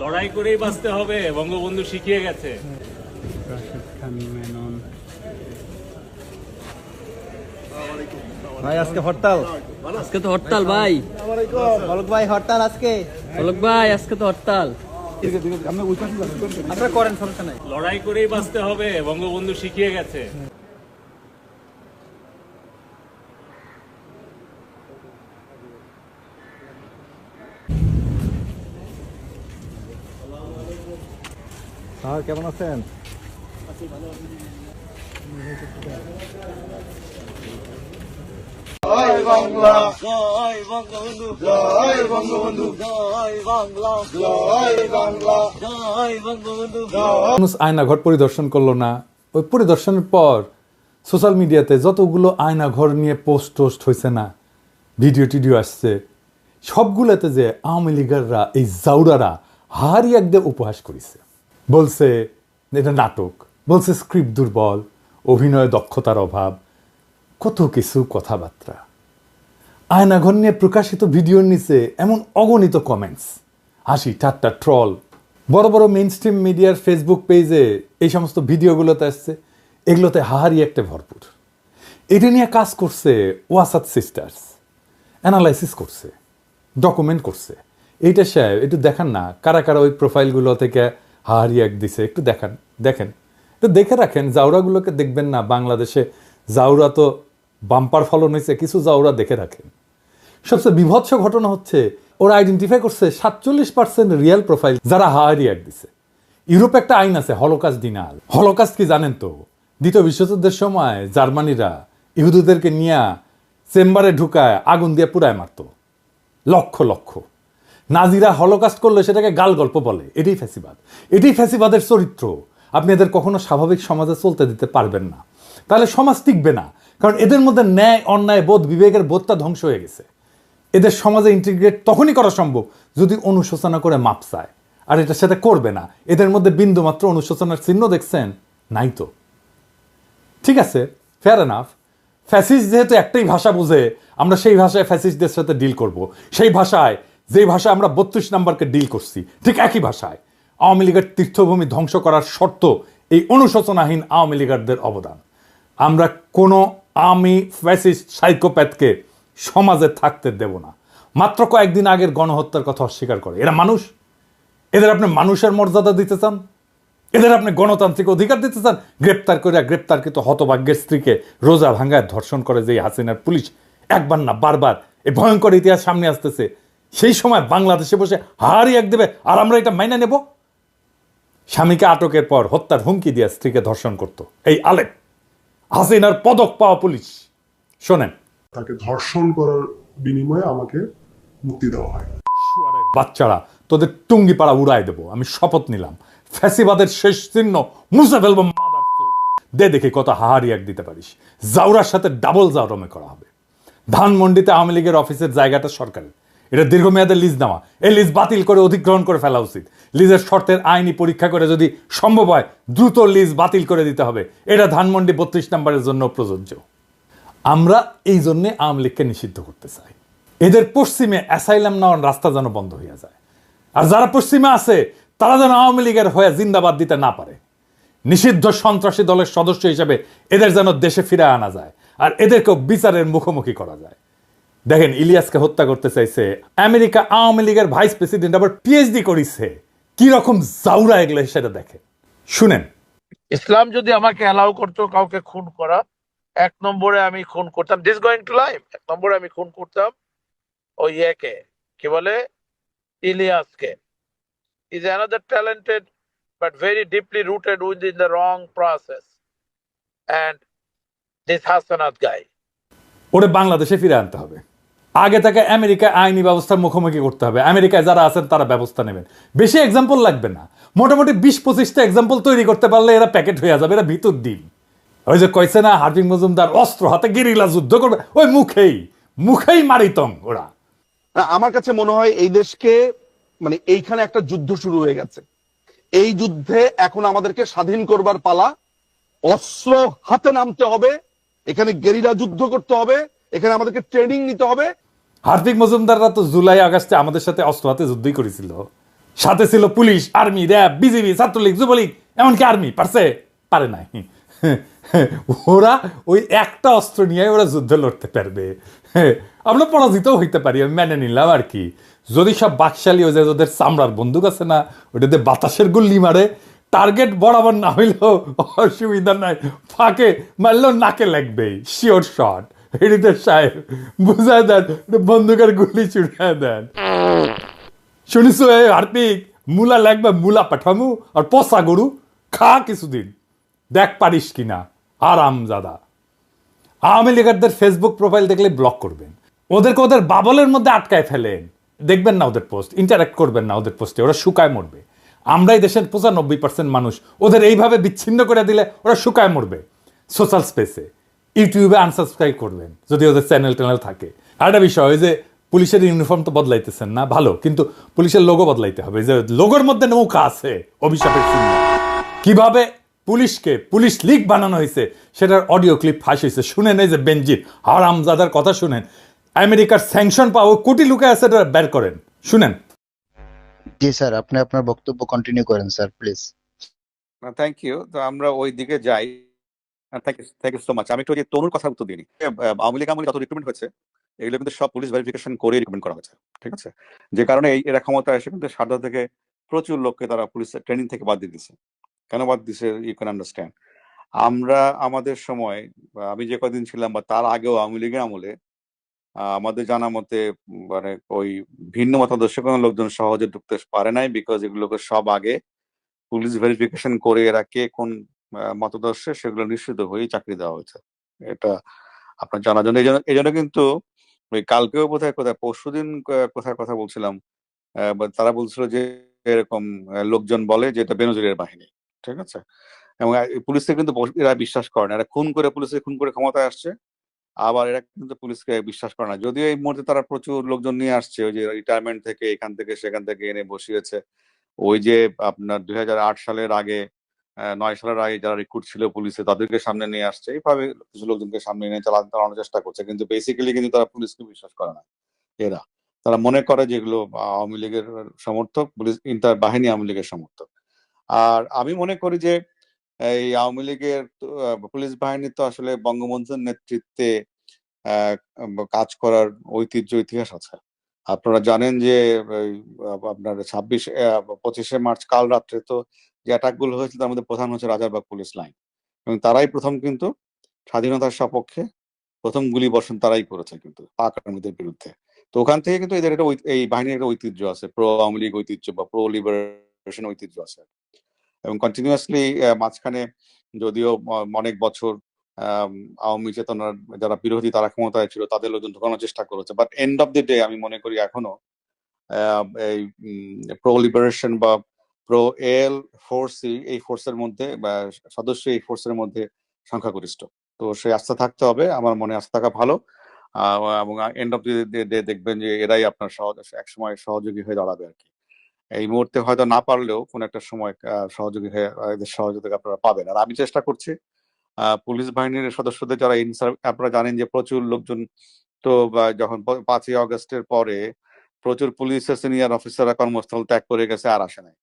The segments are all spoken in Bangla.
লড়াই করেই বাঁচতে হবে বঙ্গবন্ধু শিখিয়ে গেছে। ভাই আজকে হরতাল। আজকে তো হরতাল ভাই। ভাই হরতাল আজকে। ভাই আজকে তো হরতাল। আপনারা করেন সমস্যা নাই। লড়াই করেই বাঁচতে হবে বঙ্গবন্ধু শিখিয়ে গেছে। স্যার কেমন আছেন? জয় বাংলা। জয় বঙ্গবন্ধু জয় বঙ্গবন্ধু। জয় বাংলা। জয় বাংলা। জয় বঙ্গবন্ধু। মানুষ আয়নাঘর পরিদর্শন করল না। ওই পরিদর্শনের পর সোশ্যাল মিডিয়াতে যতগুলো আয়নাঘর নিয়ে পোস্ট টোস্ট হয়েছে না ভিডিও টিডিও আসছে সবগুলোতে যে আওয়ামী লীগাররা এই জাউরারা হারি একদে উপহাস করেছে। বলছে, এটা নাটক। বলছে স্ক্রিপ্ট দুর্বল, অভিনয় দক্ষতার অভাব, কত কিছু কথাবার্তা। আয়নাঘর নিয়ে প্রকাশিত ভিডিওর নিচে এমন অগণিত কমেন্টস হাসি, ঠাট্টা ট্রল বড় বড় মেইন স্ট্রিম মিডিয়ার ফেসবুক পেজে এই সমস্ত ভিডিওগুলোতে আসছে। এগুলোতে হাহারি একটা ভরপুর। এটা নিয়ে কাজ করছে ওয়াসাদ সিস্টার্স অ্যানালাইসিস করছে ডকুমেন্ট করছে। এইটা সাহেব একটু দেখান না কারা কারা ওই প্রোফাইলগুলো থেকে হাহারি এক দিছে। একটু দেখান, দেখেন। একটু দেখে রাখেন জাউরাগুলোকে দেখবেন না, বাংলাদেশে জাউরা তো বাম্পার ফলন হয়েছে, কিছু জাউরা দেখে রাখেন। সবচেয়ে বিভৎস ঘটনা হচ্ছে, ওরা আইডেন্টিফাই করছে সাতচল্লিশ পার্সেন্ট রিয়েল প্রোফাইল যারা হায়ারি অ্যাড দিছে। ইউরোপে একটা আইন আছে, হলোকাস্ট ডিনাল। হলোকাস্ট কি জানেন তো? দ্বিতীয় বিশ্বযুদ্ধের সময় জার্মানিরা ইহুদুদেরকে নিয়ে চেম্বারে ঢুকায়, আগুন দিয়ে পুরায় মারতো। লক্ষ লক্ষ। নাজিরা হলোকাস্ট করলে সেটাকে গাল গল্প বলে। এটাই ফ্যাসিবাদ। এটাই ফ্যাসিবাদের চরিত্র। আপনি এদের কখনো স্বাভাবিক সমাজে চলতে দিতে পারবেন না। তাহলে সমাজ টিকবে না। কারণ এদের মধ্যে ন্যায়, অন্যায়, বোধ, বিবেকের বোধটা ধ্বংস হয়ে গেছে। এদের সমাজে ইন্টিগ্রেট তখনই করা সম্ভব যদি অনুশোচনা করে মাপ চায়। আর এটার সাথে করবে না। এদের মধ্যে বিন্দুমাত্র অনুশোচনার চিহ্ন দেখছেন নাই তো ঠিক আছে ফেয়ার এনাফ ফ্যাসিস যেহেতু একটাই ভাষা বুঝে, আমরা সেই ভাষায় ফ্যাসিস্টদের সাথে ডিল করব। সেই ভাষায় যেই ভাষায় আমরা বত্রিশ নাম্বারকে ডিল করছি, ঠিক একই ভাষায়, আওয়ামী লীগের তীর্থভূমি ধ্বংস করার শর্ত এই অনুশোচনাহীন আওয়ামী লীগারদের অবদান। আমরা কোনো আমি ফ্যাসিস্ট, সাইকোপ্যাথকে সমাজে থাকতে দেব না। মাত্র কয়েকদিন আগের গণহত্যার কথা অস্বীকার করে। এরা মানুষ? এদের আপনি মানুষের মর্যাদা দিতে চান? এদের আপনি গণতান্ত্রিক অধিকার দিতে চান? গ্রেপ্তার করে গ্রেপ্তারকৃত হতভাগ্যের স্ত্রীকে রোজা ভাঙ্গায় ধর্ষণ করে যে হাসিনার পুলিশ একবার না বারবার এই ভয়ঙ্কর ইতিহাস সামনে আসতেছে। সেই সময় বাংলাদেশে বসে হারি এক দেবে আর আমরা এটা মাইনা নেব। স্বামীকে আটকের পর হত্যার হুমকি দিয়ে স্ত্রীকে ধর্ষণ করত। এই আলেপ হাসিনার পদক পাওয়া পুলিশ। শোনেন। তাকে ধর্ষণ করার বিনিময়ে আমাকে মুক্তি দেওয়া হয়। বাচ্চারা তোদের টুঙ্গি পাড়া উড়াই দেবো আমি শপথ নিলাম। ফ্যাসিবাদের শেষ চিহ্ন মুছে ফেলব দে দেখি কত হাহারি এক দিতে পারিস। জাউরার সাথে ডাবল জাউরমে করা হবে। ধানমন্ডিতে আওয়ামী লীগের অফিসের জায়গাটা সরকারের। এটা দীর্ঘমেয়াদে লিজ নেওয়া। এই লিজ বাতিল করে অধিগ্রহণ করে ফেলা উচিত। লিজের শর্তের আইনি পরীক্ষা করে যদি সম্ভব হয়, দ্রুত লিজ বাতিল করে দিতে হবে। এটা ধানমন্ডি বত্রিশ নম্বরের জন্য প্রযোজ্য। আমরা এই জন্যে আওয়ামী লীগকে নিষিদ্ধ করতে চাই। এদের পশ্চিমে অ্যাসাইলাম নেওয়ার রাস্তা যেন বন্ধ হয়ে যায়। আর যারা পশ্চিমে আছে, তারা যেন আওয়ামী লীগের হয়ে জিন্দাবাদ দিতে না পারে। নিষিদ্ধ সন্ত্রাসী দলের সদস্য হিসেবে এদের যেন দেশে ফিরে আনা যায়। আর এদেরকেও বিচারের মুখোমুখি করা যায়। দেখেন ইলিয়াসকে হত্যা করতে চাইছে। আমেরিকা আওয়ামী লীগের ভাইস প্রেসিডেন্ট আবার পিএইচডি করিছে। কি রকম জাউরা এগুলো সেটা দেখে শুনেন। ইসলাম যদি আমাকে অ্যালাউ করতো কাউকে খুন করা এক নম্বরে আমি খুন করতাম। দিস গোয়িং টু লাইফ এক নম্বরে আমি খুন করতাম ওই ইয়েকে কি বলে? ইলিয়াসকে। Is another talented but very deeply rooted with in the wrong process and this Hasanat guy ওরে বাংলাদেশে ফিরে আনতে হবে। আগে তাকে আমেরিকা আইনি ব্যবস্থার মুখোমুখি করতে হবে। আমেরিকায় যারা আছেন, তারা ব্যবস্থা নেবেন। বেশি এক্সাম্পল লাগবে না। মোটামুটি বিশ পঁচিশটা এক্সাম্পল তৈরি করতে পারলে এরা প্যাকেট হয়ে যাবে, এরা ভিতর ডিম ওই যে কইছে না হার্দিক মজুমদার অস্ত্র হাতে গেরিলা যুদ্ধ করবে, ওই মুখেই মুখেই মারিতং ওরা। আমার কাছে মনে হয় এই দেশকে মানে এইখানে একটা যুদ্ধ শুরু হয়ে গেছে। এই যুদ্ধে এখন আমাদেরকে স্বাধীন করবার পালা, অস্ত্র হাতে নামতে হবে, এখানে গেরিলা যুদ্ধ করতে হবে, এখানে আমাদেরকে ট্রেনিং নিতে হবে হার্দিক মজুমদাররা তো জুলাই, আগস্টে আমাদের সাথে অস্ত্র হাতে যুদ্ধই করেছিল। সাথে ছিল police, army, RAB, BGB, Chhatra League, Jubo League, এমনকি আর্মি, পারছে? পারে নাই। ওরা ওই একটা অস্ত্র নিয়ে ওরা যুদ্ধ লড়তে পারবে। আমরা পরাজিত হইতে পারি, আমি মেনে নিলাম আর কি। যদি সব বাকশালী হয়ে যায়, ওদের চামড়ার বন্দুক আছে না, ওটাতে বাতাসের গুল্লি মারে, টার্গেট বরাবর না হইলেও অসুবিধা নাই, ফাঁকে মারলেও নাকে লাগবেই শিওর শট হৃদয় সাহেব বুঝায় দেন বন্দুকের গুলি ছুড়ে দেন। শুনিস এ হার্দিক মূলা লাগবে, মূলা পাঠামু আর পচা গরু, খা কিছুদিন, দেখ পারিস কিনা, আরাম জাদা। আওয়ামী লীগারদের ফেসবুক প্রোফাইল দেখলে ব্লক করবেন। ওদেরকে ওদের বাবলের মধ্যে আটকায় ফেলেন। দেখবেন না ওদের পোস্ট ইন্টারাক্ট করবেন না ওদের পোস্টে ওরা শুকায় মরবে। আমরাই দেশের পঁচানব্বই পার্সেন্ট মানুষ, ওদের এইভাবে বিচ্ছিন্ন করে দিলে ওরা শুকায় মরবে। সোশ্যাল স্পেসে ইউটিউবে আনসাবস্ক্রাইব করবেন যদি ওদের চ্যানেল ট্যানেল থাকে। আর একটা বিষয় যে পুলিশের ইউনিফর্ম তো বদলাইতেছেন না ভালো কিন্তু পুলিশের লোগো বদলাইতে হবে। যে লোগোর মধ্যে নৌকা আছে অভিশাপের চিহ্ন। কীভাবে পুলিশকে পুলিশ লিগ বানানো হয়েছে সেটার অডিও ক্লিপ ফাঁস হয়েছে। শুনেন এই যে বেনজির হারামজাদার কথা শুনেন। আমেরিকার স্যাংশন পাওয়া কোটি লুকে আছে এটা বের করেন। শুনেন। জি স্যার আপনি আপনার বক্তব্য কন্টিনিউ করেন স্যার প্লিজ থ্যাংক ইউ তো আমরা ওই দিকে যাই। থ্যাংক আমি একটু ওই কথা উত্তর দিই আওয়ামী লীগ আমলে যত রিক্রুটমেন্ট হয়েছে, এগুলো কিন্তু সব পুলিশ ভেরিফিকেশন করে রিক্রুটমেন্ট করা হয়েছে, ঠিক আছে? যে কারণে এই, এরা ক্ষমতা এসে কিন্তু সারদা থেকে প্রচুর লোককে তারা পুলিশ ট্রেনিং থেকে বাদ দিয়ে দিছে কেন বাদ দিছে ইউ ক্যান আন্ডারস্ট্যান্ড আমরা, আমাদের সময় আমি যে কদিন ছিলাম, বা তার আগেও আওয়ামী লীগের আমলে আমাদের জানা মতে মানে ওই ভিন্ন মতাদর্শ কোনো লোকজন সহজে ঢুকতে পারে নাই বিকজ এগুলোকে সব আগে পুলিশ ভেরিফিকেশন করে এরা কে কোন মতাদর্শে সেগুলো নিশ্চিত হয়ে চাকরি দেওয়া হয়েছে। এটা আপনার জানার জন্য। এই জন্য কিন্তু ওই কালকেও বোধহয় কোথায়, পরশুদিন ক- কোথায় কথা বলছিলাম তারা বলছিল যে এরকম লোকজন বলে যে এটা বেনজিরের বাহিনী, ঠিক আছে? এবং পুলিশকে কিন্তু এরা বিশ্বাস করে না। এরা খুন করে পুলিশকে খুন করে ক্ষমতায় আসছে। আবার এরা কিন্তু পুলিশকে বিশ্বাস করে না। যদিও এই মুহূর্তে তারা প্রচুর লোকজন নিয়ে আসছে, ওই যে রিটায়ারমেন্ট থেকে এখান থেকে সেখান থেকে এনে বসিয়েছে। ওই যে আপনার দুই হাজার আট সালের আগে নয় সালের আগে যারা রিক্রুট ছিল পুলিশে তাদেরকে সামনে নিয়ে আসছে। এইভাবে কিছু লোকজনকে সামনে নিয়ে চালা চালানোর চেষ্টা করছে। কিন্তু বেসিক্যালি কিন্তু তারা পুলিশকে বিশ্বাস করে না। এরা, তারা মনে করে যেগুলো আওয়ামী লীগের সমর্থক, পুলিশ ইন্টার বাহিনী আওয়ামী লীগের সমর্থক। আর আমি মনে করি যে এই আওয়ামী লীগের পুলিশ বাহিনী তো আসলে বঙ্গবন্ধুর নেতৃত্বে কাজ করার ঐতিহ্য, ইতিহাস আছে। আপনারা জানেন যে আপনার ছাব্বিশ পঁচিশে মার্চ কাল রাত্রে তো যে অ্যাটাকগুলো হয়েছিল তার মধ্যে প্রধান হচ্ছে রাজারবাগ পুলিশ লাইন এবং তারাই প্রথম কিন্তু স্বাধীনতার সপক্ষে প্রথম গুলি বর্ষণ তারাই করেছে কিন্তু পাক আর্মিদের বিরুদ্ধে। তো ওখান থেকে কিন্তু এদের একটা এই বাহিনীর একটা ঐতিহ্য আছে প্রো আওয়ামী লীগ ঐতিহ্য বা প্রো লিবারেশন ঐতিহ্য আছে। এবং কন্টিনিউয়াসলি মাঝখানে যদিও অনেক বছর আওয়ামী চেতনার যারা বিরোধী তারা ক্ষমতায় ছিল, তাদের লোকজন ঢোকানোর চেষ্টা করেছে। But end of the day আমি মনে করি এখনও এই প্রো লিবারেশন বা প্রো এল ফোর্সই এই ফোর্সের মধ্যে সদস্য এই ফোর্সের মধ্যে সংখ্যাগরিষ্ঠ। তো সেই আস্থা থাকতে হবে, আমার মনে আস্থা থাকা ভালো। এবং এন্ড অফ ডে দেখবেন যে এরাই আপনার সহজ একসময় সহযোগী হয়ে দাঁড়াবে আর কি। এই মুহূর্তে হয়তো না পারলেও কোন একটা সময় সহযোগী হয়ে, এদের সহযোগিতা আপনারা পাবেন। আর আমি চেষ্টা করছি পুলিশ বাহিনীর সদস্যদের যারা আপনারা জানেন যে প্রচুর লোকজন তো যখন পাঁচই অগস্টের পরে প্রচুর পুলিশের সিনিয়র অফিসাররা কর্মস্থল ত্যাগ করে গেছে আর আসে নাই।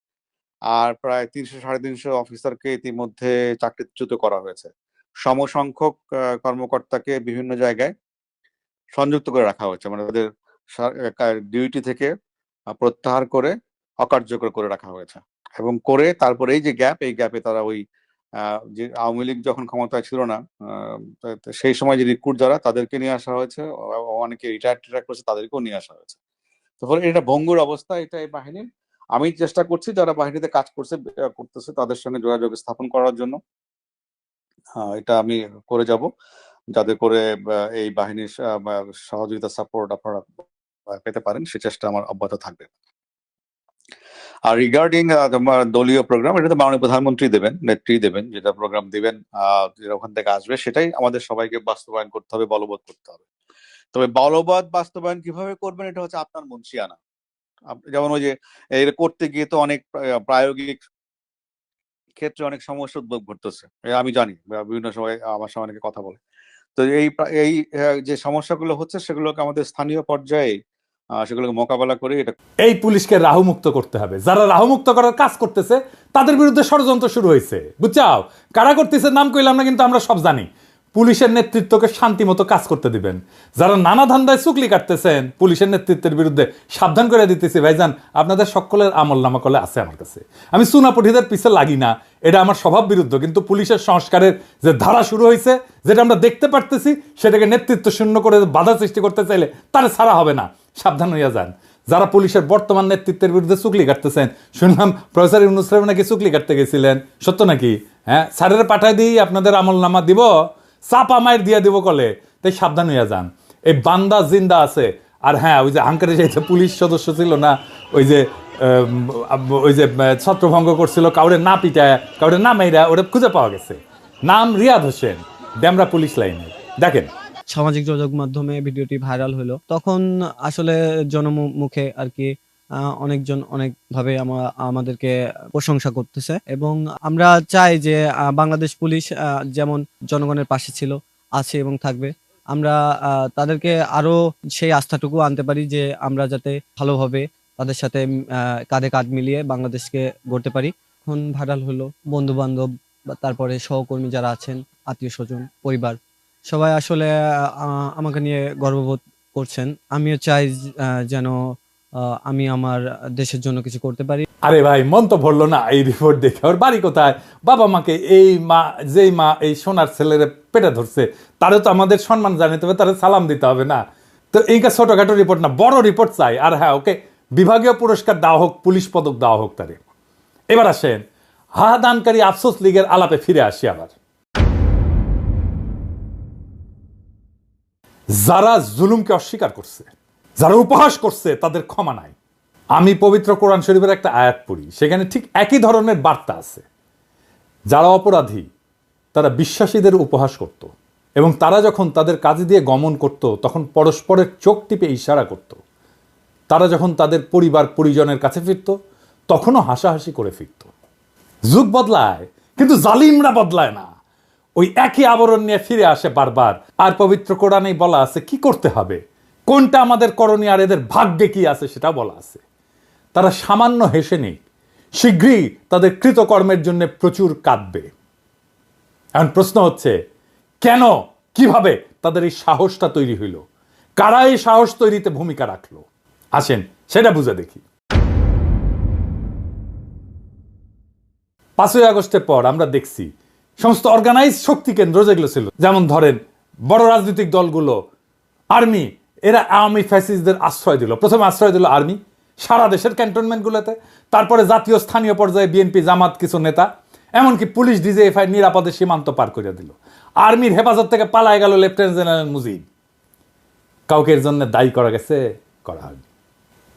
আর প্রায় তিনশো, সাড়ে তিনশো অফিসারকে ইতিমধ্যে চাকরিচ্যুত করা হয়েছে। সমসংখ্যক কর্মকর্তাকে বিভিন্ন জায়গায় সংযুক্ত করে রাখা হয়েছে। মানে তাদের ডিউটি থেকে প্রত্যাহার করে অকার্যকর করে রাখা হয়েছে। এবং করে তারপরে এই যে গ্যাপ এই গ্যাপে তারা ওই যে আওয়ামী লীগ যখন ক্ষমতায় ছিল না সেই সময় যে রিক্রুট যারা, তাদেরকে নিয়ে আসা হয়েছে। অনেকে রিটায়ার টিটায়ার করছে, তাদেরকেও নিয়ে আসা হয়েছে। তো ফলে এটা ভঙ্গুর অবস্থা, এটা এই বাহিনীর। আমি চেষ্টা করছি যারা বাহিনীতে কাজ করছে করতেছে, তাদের সঙ্গে যোগাযোগ স্থাপন করার জন্য। এটা আমি করে যাব। যাতে করে এই বাহিনীর সহযোগিতা সাপোর্ট আপনারা পেতে পারেন, সে চেষ্টা আমার অব্যাহত থাকবে। আর রিগার্ডিং তোমার দলীয় প্রোগ্রাম এটা তো মাননীয় প্রধানমন্ত্রী দেবেন, নেত্রী দেবেন, যেটা প্রোগ্রাম দিবেন যেটা ওখান থেকে আসবে, সেটাই আমাদের সবাইকে বাস্তবায়ন করতে হবে, বলবৎ করতে হবে। তবে বলবৎ বাস্তবায়ন কীভাবে করবেন, এটা হচ্ছে আপনার মুন্সিয়ানা। যেমন ওই যে এটা করতে গিয়ে তো অনেক প্রায়োগিক ক্ষেত্রে অনেক সমস্যা উদ্ভব ঘটতেছে আমি জানি বিভিন্ন সময় আমার সঙ্গে অনেকে কথা বলে। তো এই এই যে সমস্যাগুলো হচ্ছে, সেগুলোকে আমাদের স্থানীয় পর্যায়ে সেগুলোকে মোকাবেলা করে এটা এই পুলিশকে রাহুমুক্ত করতে হবে। যারা রাহুমুক্ত করার কাজ করতেছে, তাদের বিরুদ্ধে ষড়যন্ত্র শুরু হয়েছে। বুঝছাও? কারা করতেছে নাম কইলাম না, কিন্তু আমরা সব জানি। পুলিশের নেতৃত্বকে শান্তি মতো কাজ করতে দিবেন। যারা নানা ধান্দায় চুকলি কাটতেছেন, পুলিশের নেতৃত্বের বিরুদ্ধে সাবধান করে দিতেছি। ভাইজান, আপনাদের সকলের আমল নামা কলে আছে আমার কাছে। আমি সুনাপঠিদের পিছে লাগি না। এটা আমার স্বভাব বিরুদ্ধ, কিন্তু পুলিশের সংস্কারের যে ধারা শুরু হয়েছে, যেটা আমরা দেখতে পারতেছি, সেটাকে নেতৃত্ব শূন্য করে বাধা সৃষ্টি করতে চাইলে তারা ছাড়া হবে না। সাবধান হইয়া যান। যারা পুলিশের বর্তমান নেতৃত্বের বিরুদ্ধে চুকলি কাটতেছেন, শুনলাম প্রফেসর ইউনুস নাকি চুকলি কাটতে গেছিলেন। সত্য নাকি? হ্যাঁ স্যারের পাঠায় দিই, আপনাদের আমল নামা দিব, চাপা মায়ের দিয়ে দিব কলে। তাই সাবধান হইয়া যান। এই বান্দা জিন্দা আছে। আর হ্যাঁ ওই যে আঙ্কারে যে পুলিশ সদস্য ছিল না, ওই যে ওই যে ছত্রভঙ্গ করছিল, কাউরে না পিটায়, কাউরে না মাইরা ওটা খুঁজে পাওয়া গেছে। নাম রিয়াদ হোসেন ড্যামরা পুলিশ লাইনে। দেখেন সামাজিক যোগাযোগ মাধ্যমে ভিডিওটি ভাইরাল হলো। তখন আসলে জনমুখে আর কি অনেকজন অনেকভাবে আমা- আমাদেরকে প্রশংসা করতেছে এবং আমরা চাই যে বাংলাদেশ পুলিশ যেমন জনগণের পাশে ছিল, আছে এবং থাকবে, আমরা তাদেরকে আরও সেই আস্থাটুকু আনতে পারি যে, আমরা যাতে ভালোভাবে তাদের সাথে কাঁধে কাঁধ মিলিয়ে বাংলাদেশকে গড়তে পারি। এখন ভাইরাল হলো বন্ধু বান্ধব তারপরে সহকর্মী যারা আছেন, আত্মীয় স্বজন, পরিবার। সবাই আসলে আমাকে নিয়ে গর্ববোধ করছেন। আমিও চাই যেন আমি আমার দেশের জন্য কিছু করতে পারি। আরে ভাই, মন তো ভরলো না, এই রিপোর্ট দেখে। ওর বাড়ি কোথায়? বাবা মাকে এই মা, যেই মা, এই সোনার ছেলের পেটে ধরছে তারে তো আমাদের সম্মান জানাতে হবে তারে সালাম দিতে হবে না। তো এইটা ছোটখাটো রিপোর্ট না, বড় রিপোর্ট চাই। আর হ্যাঁ ওকে, বিভাগীয় পুরস্কার দেওয়া হোক, পুলিশ পদক দেওয়া হোক তারে। এবার আসেন, হাহাদানকারী আফসোস লীগের আলাপে ফিরে আসি আবার। যারা জুলুমকে অস্বীকার করছে, যারা উপহাস করছে, তাদের ক্ষমা নাই। আমি পবিত্র কোরআন শরীফের একটা আয়াত পড়ি, সেখানে ঠিক একই ধরনের বার্তা আছে। যারা অপরাধী, তারা বিশ্বাসীদের উপহাস করত এবং তারা যখন তাদের কাজে দিয়ে গমন করত, তখন পরস্পরের চোখ টিপে ইশারা করত। তারা যখন তাদের পরিবার, পরিজনের কাছে ফিরত, তখনও হাসাহাসি করে ফিরত। যুগ বদলায়, কিন্তু জালিমরা বদলায় না। ওই একই আবরণ নিয়ে ফিরে আসে বারবার। আর পবিত্র কোরআনেই বলা আছে, কি করতে হবে? কোনটা আমাদের করণীয় আর এদের ভাগ্যে কি আছে সেটা বলা আছে। তারা সামান্য হেসে নেই শীঘ্রই তাদের কৃতকর্মের জন্য প্রচুর কাঁদবে। এখন প্রশ্ন হচ্ছে, কেন, কীভাবে তাদের এই সাহসটা তৈরি হইল? কারা এই সাহস তৈরিতে ভূমিকা রাখল? আসেন, সেটা বুঝে দেখি। পাঁচই আগস্টের পর আমরা দেখছি সমস্ত অর্গানাইজ শক্তি কেন্দ্র যেগুলো ছিল, যেমন ধরেন বড় রাজনৈতিক দলগুলো আর্মি এরা আওয়ামী ফ্যাসিস্টদের আশ্রয় দিল। প্রথমে আশ্রয় দিল আর্মি সারা দেশের ক্যান্টনমেন্টগুলোতে তারপরে জাতীয় স্থানীয় পর্যায়ে বিএনপি জামাত কিছু নেতা, এমনকি পুলিশ ডিজিএফআই নিরাপদে সীমান্ত পার করে দিল। আর্মির হেফাজত থেকে পালায় গেল লেফটেন্যান্ট জেনারেল মুজিব। কাউকে এর জন্য দায়ী করা গেছে? করা হয়নি।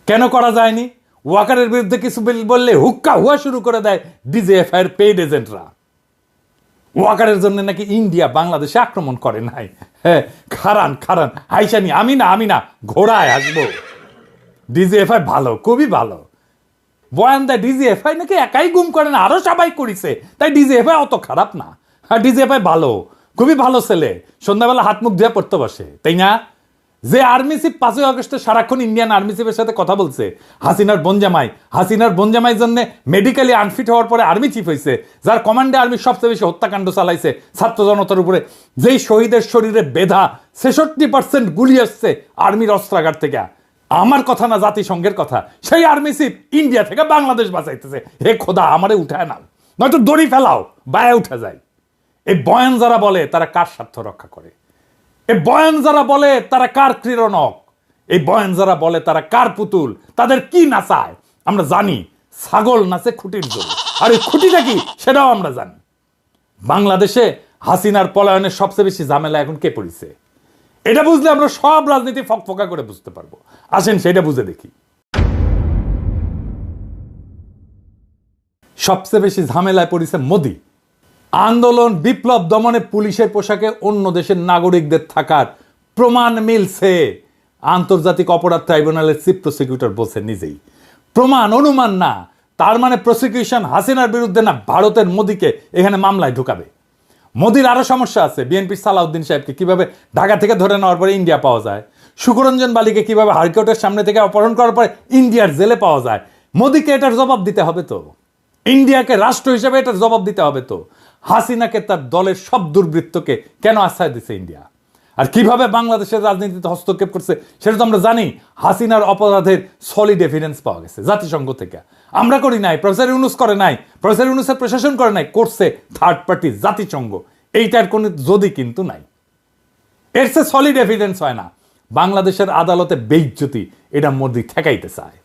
কেন করা যায়নি? ওয়াকারের বিরুদ্ধে কিছু বিল, বললে হুক্কা হুয়া শুরু করে দেয় ডিজিএফআই এর পেইড এজেন্টরা ওয়াকারের জন্য নাকি ইন্ডিয়া বাংলাদেশে আক্রমণ করে নাই? হ্যাঁ খারান খারান। হাইসানি আমি না আমি না, ঘোড়ায় আসব। ডিজিএফআই ভালো, খুবই ভালো। বয়ান দেয়, ডিজিএফআই নাকি একাই গুম করে না, আরও সবাই করিছে। তাই ডিজিএফআই অত খারাপ না। হ্যাঁ ডিজিএফআই ভালো, খুবই ভালো ছেলে। সন্ধ্যাবেলা হাত মুখ ধুয়ে পড়তে বসে। তাই না? যে আর্মি চিফ পাঁচই আগস্টে সারাক্ষণ ইন্ডিয়ান আর্মি চিফের সাথে কথা বলছে। হাসিনার বনজামাই হাসিনার বনজামাই জন্য মেডিকেলি আনফিট হওয়ার পরে আর্মি চিফ হয়েছে যার কমান্ডে আর্মি সবচেয়ে বেশি হত্যাকাণ্ড চালাইছে ছাত্র জনতার উপরে। যেই শহীদের শরীরে বেধা ছেষট্টি পার্সেন্ট গুলি আসছে আর্মির অস্ত্রাগার থেকে। আমার কথা না জাতিসংঘের কথা। সেই আর্মি চিফ ইন্ডিয়া থেকে বাংলাদেশ বাঁচাইতেছে। হে খোদা, আমারে উঠায় নাও। নয়তো দড়ি ফেলাও, বায়ে উঠে যায়। এই বয়ান যারা বলে, তারা কার স্বার্থ রক্ষা করে? এই বয়ান যারা বলে, তারা কার ক্রীড়নক? এই বয়ান যারা বলে, তারা কার পুতুল? তাদের কি নাচায়? আমরা জানি, ছাগল নাচে খুঁটির জোর। আর এই খুঁটিটা কি? সেটাও আমরা জানি। বাংলাদেশে হাসিনার পলায়নের সবচেয়ে বেশি ঝামেলা এখন কে পড়েছে? এটা বুঝলে আমরা সব রাজনীতি ফকফকা করে বুঝতে পারব। আসেন, সেটা বুঝে দেখি। সবচেয়ে বেশি ঝামেলায় পড়েছে মোদি। আন্দোলন বিপ্লব দমনে পুলিশের পোশাকে অন্য দেশের নাগরিকদের থাকার প্রমাণ মিলছে। আন্তর্জাতিক অপরাধ ট্রাইব্যুনালের চিফ প্রসিকিউটর বলছে নিজেই। প্রমাণ অনুমান না, তার মানে প্রসিকিউশন হাসিনার বিরুদ্ধে না ভারতের মোদিকে এখানে মামলায় ঢুকাবে। মোদির আরও সমস্যা আছে বিএনপির সালাউদ্দিন সাহেবকে কীভাবে ঢাকা থেকে ধরে নেওয়ার পরে ইন্ডিয়া পাওয়া যায়, সুকরঞ্জন বালিকে কীভাবে হাইকোর্টের সামনে থেকে অপহরণ করার পরে ইন্ডিয়ার জেলে পাওয়া যায়। মোদীকে এটার জবাব দিতে হবে তো। ইন্ডিয়াকে রাষ্ট্র হিসেবে এটার জবাব দিতে হবে তো। হাসিনাকে তার দলের সব দুর্বৃত্তকে কেন আশ্রয় দিছে ইন্ডিয়া? আর কীভাবে বাংলাদেশের রাজনীতিতে হস্তক্ষেপ করছে, সেটা তো আমরা জানি, হাসিনার অপরাধের সলিড এভিডেন্স পাওয়া গেছে জাতিসংঘ থেকে। আমরা করি নাই, প্রফেসর ইউনুস করে নাই, প্রফেসর ইউনুসের প্রশাসন করে নাই, করছে থার্ড পার্টি জাতিসংঘ। এইটার কোনো যদি কিন্তু নাই। এর সে সলিড এভিডেন্স হয় না। বাংলাদেশের আদালতে বেইজ্জতি, এটা মোদি ঠেকাইতে চায়।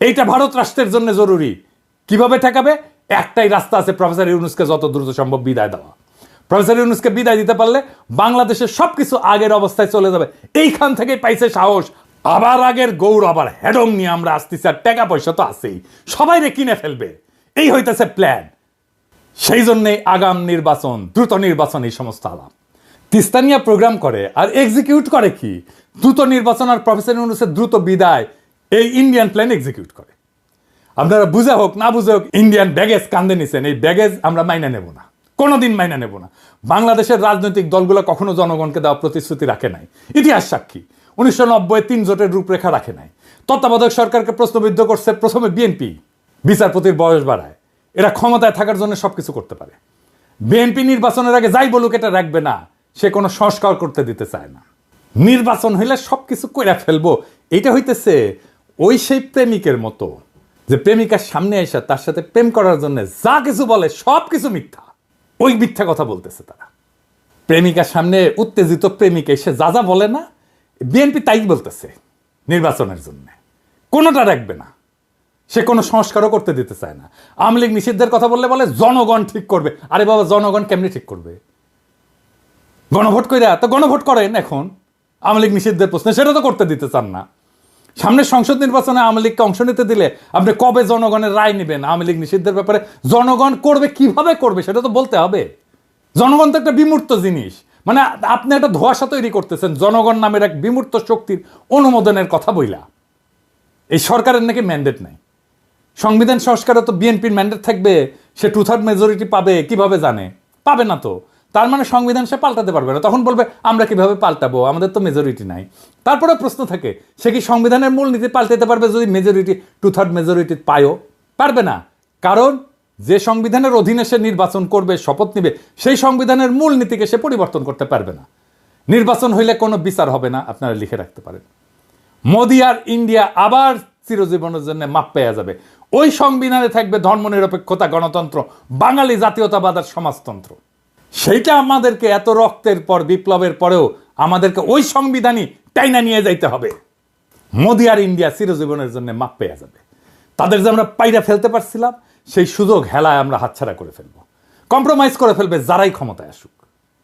এইটা ভারত রাষ্ট্রের জন্য জরুরি। কীভাবে ঠেকাবে? একটাই রাস্তা আছে প্রফেসর ইউনুসকে যত দ্রুত সম্ভব বিদায় দেওয়া। প্রফেসর ইউনুসকে বিদায় দিতে পারলে বাংলাদেশের সবকিছু আগের অবস্থায় চলে যাবে। এইখান থেকেই পাইছে সাহস। আবার আগের গৌর, আবার হেডম নিয়ে আমরা আসতেছি আর টাকা পয়সা তো আছেই। সবাই রে কিনে ফেলবে। এই হইতেছে প্ল্যান সেই জন্যে আগাম নির্বাচন, দ্রুত নির্বাচন এই সমস্ত আলাপ। তিস্তানিয়া প্রোগ্রাম করে আর এক্সিকিউট করে কি? দ্রুত নির্বাচন আর প্রফেসর ইউনুসের দ্রুত বিদায় এই ইন্ডিয়ান প্ল্যান এক্সিকিউট করে। আপনারা বুঝে হোক, না বুঝে হোক ইন্ডিয়ান ব্যাগেজ কান্দে নিছেন। এই ব্যাগেজ আমরা মাইনা নেব না। কোনোদিন মাইনা নেব না। বাংলাদেশের রাজনৈতিক দলগুলো কখনো জনগণকে দেওয়া প্রতিশ্রুতি রাখে নাই। ইতিহাস সাক্ষী। উনিশশো নব্বই তিন জোটের রূপরেখা রাখে নাই। তত্ত্বাবধায়ক সরকারকে প্রশ্নবিদ্ধ করছে প্রথমে বিএনপি বিচারপতির বয়স বাড়ায়। এরা ক্ষমতায় থাকার জন্য সবকিছু করতে পারে। বিএনপি নির্বাচনের আগে যাই বলুক এটা রাখবে না, সে কোনো সংস্কার করতে দিতে চায় না। নির্বাচন হইলে সবকিছু কইরা ফেলব। এটা হইতেছে ওই সেই প্রেমিকের মতো। যে প্রেমিকার সামনে এসে তার সাথে প্রেম করার জন্য যা কিছু বলে, সব কিছু মিথ্যা। ওই মিথ্যা কথা বলতেছে তারা। প্রেমিকার সামনে উত্তেজিত প্রেমিক এসে যা যা বলে না, বিএনপি তাই বলতেছে নির্বাচনের জন্য। কোনোটা রাখবে না। সে কোনো সংস্কারও করতে দিতে চায় না। আওয়ামী লীগ নিষিদ্ধের কথা বললে বলে, জনগণ ঠিক করবে। আরে বাবা, জনগণ কেমনি ঠিক করবে? গণভোট কইরা, তো গণভোট করেন এখন। আওয়ামী লীগ নিষিদ্ধের প্রশ্নে সেটা তো করতে দিতে চান না। সামনে সংসদ নির্বাচনে আওয়ামী লীগকে অংশ নিতে দিলে আপনি কবে জনগণের রায় নেবেন? আওয়ামী লীগ নিষিদ্ধের ব্যাপারে জনগণ করবে, কীভাবে করবে সেটা তো বলতে হবে। জনগণ তো একটা বিমূর্ত জিনিস। মানে আপনি একটা ধোয়াশা তৈরি করতেছেন, জনগণ নামের এক বিমূর্ত শক্তির অনুমোদনের কথা বইলা। এই সরকারের নাকি ম্যান্ডেট নাই। সংবিধান সংস্কারে তো বিএনপির ম্যান্ডেট থাকবে, সে টু থার্ড মেজরিটি পাবে, কীভাবে জানে? পাবে না তো। তার মানে সংবিধান সে পাল্টাতে পারবে না। তখন বলবে, আমরা কীভাবে পাল্টাবো? আমাদের তো মেজরিটি নাই। তারপরে প্রশ্ন থাকে, সে কি সংবিধানের মূলনীতি পাল্টাতে পারবে যদি মেজরিটি টু থার্ড মেজরিটি পায়ও? পারবে না। কারণ যে সংবিধানের অধীনে সে নির্বাচন করবে, শপথ নিবে, সেই সংবিধানের মূল নীতিকে সে পরিবর্তন করতে পারবে না। নির্বাচন হইলে কোনো বিচার হবে না, আপনারা লিখে রাখতে পারেন। মোদি আর ইন্ডিয়া আবার চিরজীবনের জন্য মাপ পেয়ে যাবে। ওই সংবিধানে থাকবে ধর্মনিরপেক্ষতা, গণতন্ত্র, বাঙালি জাতীয়তাবাদ আর সমাজতন্ত্র। সেইটা আমাদেরকে এত রক্তের পর, বিপ্লবের পরেও আমাদেরকে ওই সংবিধানই টাইনা নিয়ে যাইতে হবে। মোদি আর ইন্ডিয়া চিরজীবনের জন্য মাপ পেয়ে যাবে। তাদের যে আমরা পাইরা ফেলতে পারছিলাম, সেই সুযোগ হেলায় আমরা হাতছাড়া করে ফেলব। কম্প্রোমাইজ করে ফেলবে যারাই ক্ষমতায় আসুক।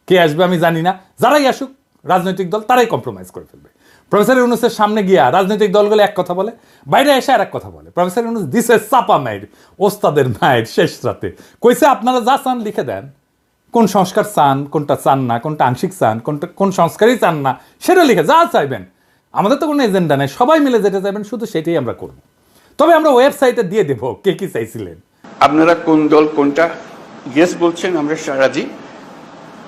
কে আসবে আমি জানি না, যারাই আসুক, রাজনৈতিক দল, তারাই কম্প্রোমাইজ করে ফেলবে। প্রফেসর ইউনুসের সামনে গিয়া রাজনৈতিক দলগুলো এক কথা বলে, বাইরে এসে আর এক কথা বলে। প্রফেসর ইউনুস দিছে চাপা মায়ের ওস্তাদের মায়ের শেষ রাতে। কইছে, আপনারা যা চান লিখে দেন। কোন সংস্কার চান, কোনটা চান না, কোনটা আংশিক চান, কোনটা, কোন সংস্কারই চান না, সেটা লিখে যা চাইবেন। আমাদের তো কোনো এজেন্ডা নেই, সবাই মিলে যেটা চাইবেন, শুধু সেটাই আমরা করব। তবে আমরা ওয়েবসাইটে দিয়ে দেবো কে কি চাইছিলেন। আপনারা কোন দল, কোনটা? ইয়েস বলছেন, আমরা রাজি।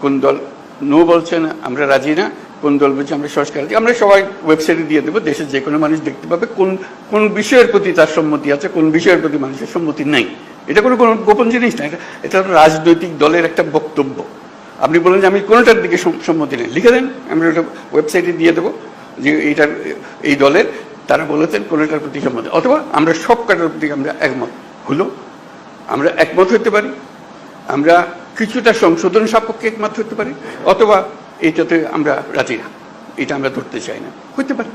কোন দল? নো বলছেন, আমরা রাজি না। কোন দল বলছে, আমরা সংস্কার আমরা সবাই ওয়েবসাইটে দিয়ে দেবো, দেশের যে কোনো মানুষ দেখতে পাবে কোন কোন বিষয়ের প্রতি তার সম্মতি আছে, কোন বিষয়ের প্রতি মানুষের সম্মতি নাই। এটা কোনো কোনো গোপন জিনিস না, এটা এটা রাজনৈতিক দলের একটা বক্তব্য। আপনি বলেন যে আমি কোনোটার দিকে সম- সম্মতি নেই। লিখে দেন আমি ওটা ওয়েবসাইটে দিয়ে দেবো যে এইটার, এই দলের, তারা বলেছেন কোনোটার প্রতি সম্মতি। অথবা আমরা সব কাটার প্রতি আমরা একমত। হলো, আমরা একমত হতে পারি, আমরা কিছুটা সংশোধন সাপেক্ষে একমত হতে পারি, অথবা এইটাতে আমরা রাজি না। এটা আমরা ধরতে চাই না। হতে পারে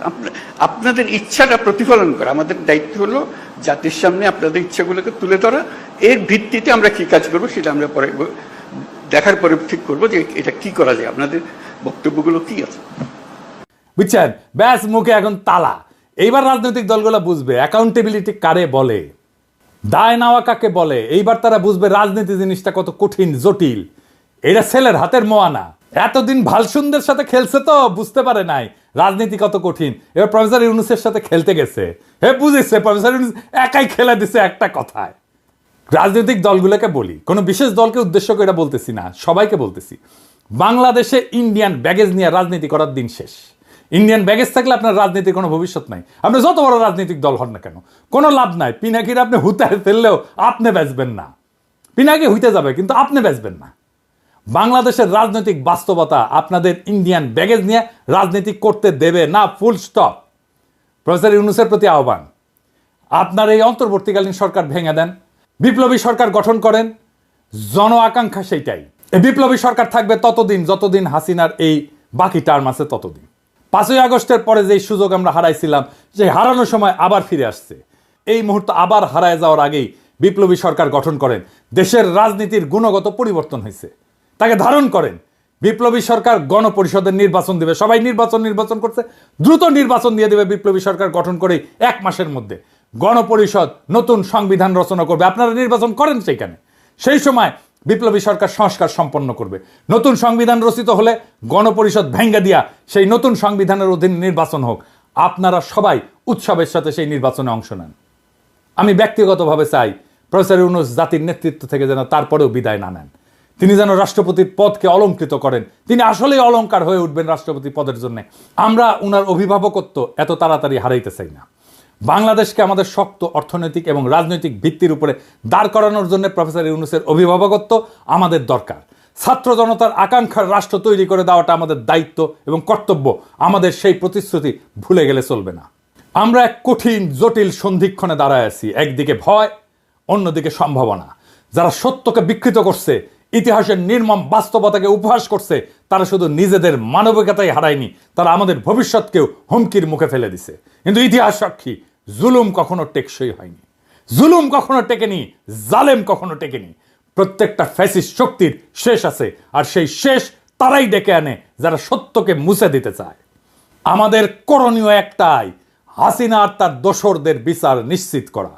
আপনাদের ইচ্ছাটা প্রতিফলন করা। আমাদের দায়িত্ব হলো জাতির সামনে আপনাদের ইচ্ছাগুলোকে তুলে ধরা। এর ভিত্তিতে আমরা কি কাজ করব সেটা আমরা পরে দেখার পরে ঠিক করব যে এটা কি করা যায়। আপনাদের বক্তব্যগুলো কি আছে? বুঝছেন? ব্যাস, মুখে এখন তালা। এইবার রাজনৈতিক দলগুলো বুঝবে। অ্যাকাউন্টেবিলিটি কারে বলে? দায় নেওয়া কাকে বলে? এইবার তারা বুঝবে রাজনীতি জিনিসটা কত কঠিন, জটিল। এটা ছেলের হাতের মোয়ানা এতদিন ভালসুন্দের সাথে খেলছে তো, বুঝতে পারে নাই। রাজনীতি কত কঠিন। এবার প্রফেসর ইউনুসের সাথে খেলতে গেছে। হে, বুঝেছে, প্রফেসর ইউনুস একাই খেলে দিছে একটা কথায়। রাজনৈতিক দলগুলোকে বলি, কোনো বিশেষ দলকে উদ্দেশ্য করে এটা বলতেছি না, সবাইকে বলতেছি। বাংলাদেশে ইন্ডিয়ান ব্যাগেজ নিয়ে রাজনীতি করার দিন শেষ। ইন্ডিয়ান ব্যাগেজ থাকলে আপনার রাজনীতির কোনো ভবিষ্যৎ নাই। আপনি যত বড় রাজনৈতিক দল হন না কেন, কোনো লাভ নাই। পিনাকির আপনি হুতায় ফেললেও আপনি বেচবেন না। পিনাকি হইতে যাবে, কিন্তু আপনি বেচবেন না। বাংলাদেশের রাজনৈতিক বাস্তবতা আপনাদের ইন্ডিয়ান ব্যাগেজ নিয়ে রাজনীতি করতে দেবে না ফুল স্টপ প্রফেসর ইউনুসের প্রতি আহ্বান। আপনার এই অন্তর্বর্তীকালীন সরকার ভেঙে দেন। বিপ্লবী সরকার গঠন করেন। জন আকাঙ্ক্ষা সেইটাই। এই বিপ্লবী সরকার থাকবে ততদিন, যতদিন হাসিনার এই বাকি টার্ম আছে ততদিন। পাঁচই আগস্টের পরে যে সুযোগ আমরা হারাইছিলাম যে হারানোর সময় আবার ফিরে আসছে। এই মুহূর্ত আবার হারায় যাওয়ার আগেই বিপ্লবী সরকার গঠন করেন। দেশের রাজনীতির গুণগত পরিবর্তন হয়েছে। তাকে ধারণ করেন। বিপ্লবী সরকার গণপরিষদের নির্বাচন দেবে। সবাই নির্বাচন নির্বাচন করছে, দ্রুত নির্বাচন দিয়ে দেবে বিপ্লবী সরকার গঠন করে এক মাসের মধ্যে। গণপরিষদ নতুন সংবিধান রচনা করবে। আপনারা নির্বাচন করেন সেইখানে। সেই সময় বিপ্লবী সরকার সংস্কার সম্পন্ন করবে। নতুন সংবিধান রচিত হলে গণপরিষদ ভেঙ্গে দিয়া সেই নতুন সংবিধানের অধীন নির্বাচন হোক। আপনারা সবাই উৎসবের সাথে সেই নির্বাচনে অংশ নেন। আমি ব্যক্তিগতভাবে চাই প্রফেসর ইউনুস জাতির নেতৃত্ব থেকে যেন তারপরেও বিদায় না নেন। তিনি যেন রাষ্ট্রপতির পদকে অলঙ্কৃত করেন। তিনি আসলেই অলংকার হয়ে উঠবেন রাষ্ট্রপতি পদের জন্য। আমরা উনার অভিভাবকত্ব এত তাড়াতাড়ি হারাইতে চাই না। বাংলাদেশকে আমাদের শক্ত অর্থনৈতিক এবং রাজনৈতিক ভিত্তির উপরে দাঁড় করানোর জন্য প্রফেসর ইউনুসের অভিভাবকত্ব আমাদের দরকার। ছাত্র জনতার আকাঙ্ক্ষার রাষ্ট্র তৈরি করে দেওয়াটা আমাদের দায়িত্ব এবং কর্তব্য। আমাদের সেই প্রতিশ্রুতি ভুলে গেলে চলবে না। আমরা এক কঠিন, জটিল সন্ধিক্ষণে দাঁড়ায় আছি। একদিকে ভয়, অন্যদিকে সম্ভাবনা। যারা সত্যকে বিকৃত করছে ইতিহাসের নির্মম বাস্তবতাকে উপহাস করছে, তারা শুধু নিজেদের মানবিকতাই হারায়নি, তারা আমাদের ভবিষ্যৎকেও হুমকির মুখে ফেলে দিছে। কিন্তু ইতিহাস সাক্ষী, জুলুম কখনো টেকসই হয়নি। জুলুম কখনো টেকেনি, জালেম কখনো টেকেনি। প্রত্যেকটা ফ্যাসিস্ট শক্তির শেষ আছে, আর সেই শেষ তারাই ডেকে আনে যারা সত্যকে মুছে দিতে চায়। আমাদের করণীয় একটাই, হাসিনা আর তার দোসরদের বিচার নিশ্চিত করা,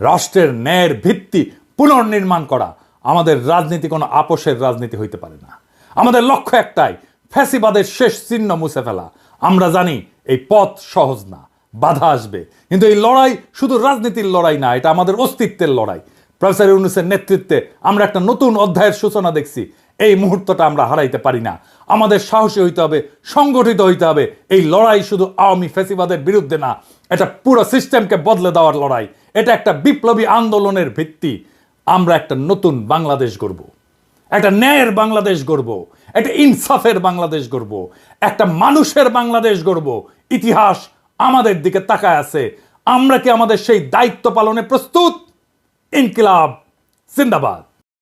রাষ্ট্রের ন্যায়ের ভিত্তি পুনর্নির্মাণ করা আমাদের রাজনীতি কোনো আপোষের রাজনীতি হইতে পারে না। আমাদের লক্ষ্য একটাই, ফ্যাসিবাদের শেষ চিহ্ন মুছে ফেলা। আমরা জানি এই পথ সহজ না, বাধা আসবে। কিন্তু এই লড়াই শুধু রাজনীতির লড়াই না, এটা আমাদের অস্তিত্বের লড়াই। প্রফেসর ইউনুসের নেতৃত্বে আমরা একটা নতুন অধ্যায়ের সূচনা দেখছি। এই মুহূর্তটা আমরা হারাইতে পারি না। আমাদের সাহসী হইতে হবে, সংগঠিত হইতে হবে। এই লড়াই শুধু আওয়ামী ফেসিবাদের বিরুদ্ধে না, এটা পুরো সিস্টেমকে বদলে দেওয়ার লড়াই। এটা একটা বিপ্লবী আন্দোলনের ভিত্তি। আমরা একটা নতুন বাংলাদেশ গড়ব। একটা ন্যায়ের বাংলাদেশ গড়ব, একটা ইনসাফের বাংলাদেশ গড়ব, একটা মানুষের বাংলাদেশ গড়ব। ইতিহাস আমাদের দিকে তাকায় আছে। আমরা কি আমাদের সেই দায়িত্ব পালনে প্রস্তুত? ইনকিলাব, জিন্দাবাদ।